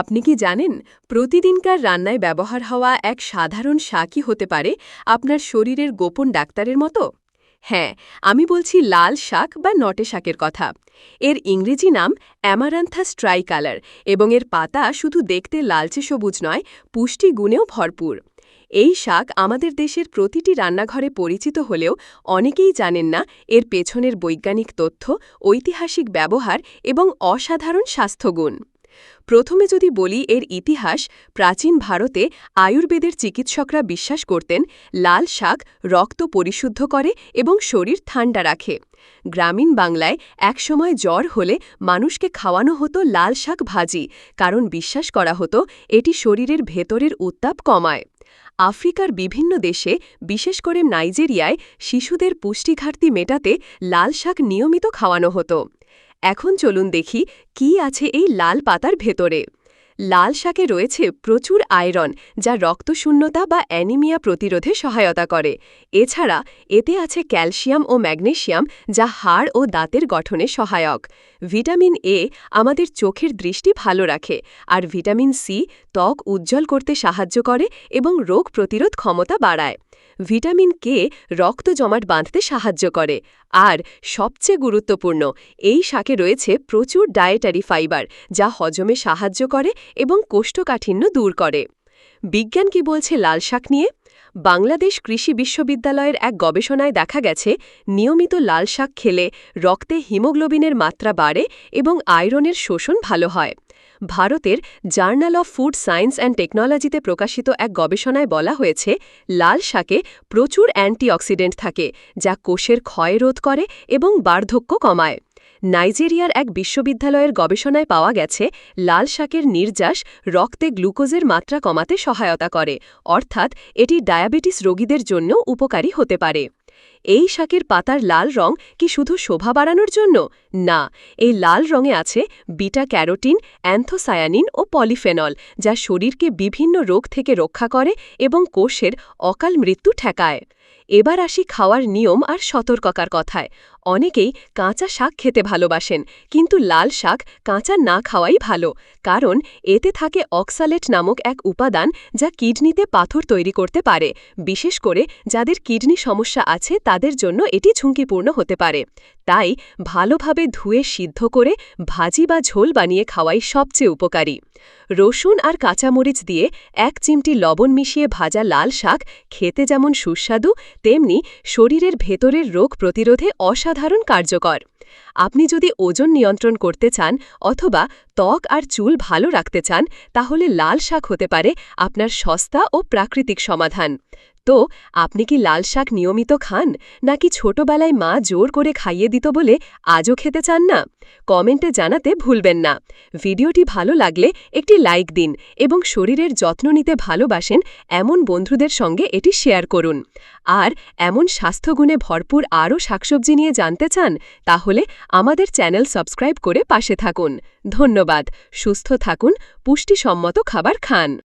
আপনি কি জানেন, প্রতিদিনকার রান্নায় ব্যবহার হওয়া এক সাধারণ শাকই হতে পারে আপনার শরীরের গোপন ডাক্তারের মতো? হ্যাঁ আমি বলছি লাল শাক বা নটে শাকের কথা। এর ইংরেজি নাম অ্যামারান্থাস ট্রাইকালার এবং এর পাতা শুধু দেখতে লালচে সবুজ নয়, পুষ্টি গুণেও ভরপুর। এই শাক আমাদের দেশের প্রতিটি রান্নাঘরে পরিচিত হলেও অনেকেই জানেন না এর পেছনের বৈজ্ঞানিক তথ্য, ঐতিহাসিক ব্যবহার এবং অসাধারণ স্বাস্থ্যগুণ। প্রথমে যদি বলি এর ইতিহাস, প্রাচীন ভারতে আয়ুর্বেদের চিকিৎসকরা বিশ্বাস করতেন, লাল শাক রক্ত পরিশুদ্ধ করে এবং শরীর ঠান্ডা রাখে। গ্রামীণ বাংলায় একসময় জ্বর হলে মানুষকে খাওয়ানো হতো লাল শাক ভাজি, কারণ বিশ্বাস করা হতো এটি শরীরের ভেতরের উত্তাপ কমায়। আফ্রিকার বিভিন্ন দেশে, বিশেষ করে নাইজেরিয়ায়, শিশুদের পুষ্টিঘাটতি মেটাতে লাল শাক নিয়মিত খাওয়ানো হতো। এখন চলুন দেখি কি আছে এই লাল পাতার ভেতরে। লাল শাকে রয়েছে প্রচুর আয়রন, যা রক্তশূন্যতা বা অ্যানিমিয়া প্রতিরোধে সহায়তা করে। এছাড়া এতে আছে ক্যালসিয়াম ও ম্যাগনেশিয়াম যা হাড় ও দাঁতের গঠনে সহায়ক। ভিটামিন এ আমাদের চোখের দৃষ্টি ভালো রাখে, আর ভিটামিন সি ত্বক উজ্জ্বল করতে সাহায্য করে এবং রোগ প্রতিরোধ ক্ষমতা বাড়ায়। ভিটামিন কে রক্ত জমাট বাঁধতে সাহায্য করে। আর সবচেয়ে গুরুত্বপূর্ণ, এই শাকে রয়েছে প্রচুর ডায়েটারি ফাইবার যা হজমে সাহায্য করে এবং কোষ্ঠকাঠিন্য দূর করে। বিজ্ঞান কি বলছে লাল শাক নিয়ে? বাংলাদেশ কৃষি বিশ্ববিদ্যালয়ের এক গবেষণায় দেখা গেছে, নিয়মিত লাল শাক খেলে রক্তে হিমোগ্লোবিনের মাত্রা বাড়ে এবং আয়রনের শোষণ ভালো হয়। ভারতের journal of food science and টেকনোলজিতে প্রকাশিত এক গবেষণায় বলা হয়েছে, লাল শাকে প্রচুর অ্যান্টিঅক্সিডেন্ট থাকে, যা কোষের ক্ষয় রোধ করে এবং বার্ধক্য কমায়। নাইজেরিয়ার এক বিশ্ববিদ্যালয়ের গবেষণায় পাওয়া গেছে, লাল শাকের নির্যাস রক্তে গ্লুকোজের মাত্রা কমাতে সহায়তা করে, অর্থাৎ এটি ডায়াবেটিস রোগীদের জন্য উপকারী হতে পারে। এই শাকের পাতার লাল রং কি শুধু শোভা বাড়ানোর জন্য? না, এই লাল রঙে আছে বিটা ক্যারোটিন অ্যান্থোসায়ানিন ও পলিফেনল, যা শরীরকে বিভিন্ন রোগ থেকে রক্ষা করে এবং কোষের অকাল মৃত্যু ঠেকায়। এবার আসি খাওয়ার নিয়ম আর সতর্ককার কথায়। অনেকেই কাঁচা শাক খেতে ভালোবাসেন, কিন্তু লাল শাক কাঁচা না খাওয়াই ভালো, কারণ এতে থাকে অক্সালেট নামক এক উপাদান যা কিডনিতে পাথর তৈরি করতে পারে, বিশেষ করে যাদের কিডনি সমস্যা আছে তাদের জন্য এটি ঝুঁকিপূর্ণ হতে পারে। তাই ভালোভাবে ধুয়ে সিদ্ধ করে ভাজি বা ঝোল বানিয়ে খাওয়াই সবচেয়ে উপকারী। রসুন আর কাঁচামরিচ দিয়ে এক চিমটি লবণ মিশিয়ে ভাজা লাল শাক খেতে যেমন সুস্বাদু, তেমনি শরীরের ভেতরের রোগ প্রতিরোধে অসাধারণ কার্যকর। আপনি যদি ওজন নিয়ন্ত্রণ করতে চান অথবা ত্বক আর চুল ভালো রাখতে চান, তাহলে লাল শাক হতে পারে আপনার সস্তা ও প্রাকৃতিক সমাধান। তো, আপনি কি লাল শাক নিয়মিত খান, নাকি ছোটবেলায় মা জোর করে খাইয়ে দিত বলে আজও খেতে চান না? কমেন্টে জানাতে ভুলবেন না। ভিডিওটি ভালো লাগলে একটি লাইক দিন এবং শরীরের যত্ন নিতে ভালোবাসেন এমন বন্ধুদের সঙ্গে এটি শেয়ার করুন। আর এমন স্বাস্থ্যগুণে ভরপুর আরও শাকসবজি নিয়ে জানতে চান, তাহলে আমাদের চ্যানেল সাবস্ক্রাইব করে পাশে থাকুন। ধন্যবাদ। সুস্থ থাকুন পুষ্টিসম্মত খাবার খান।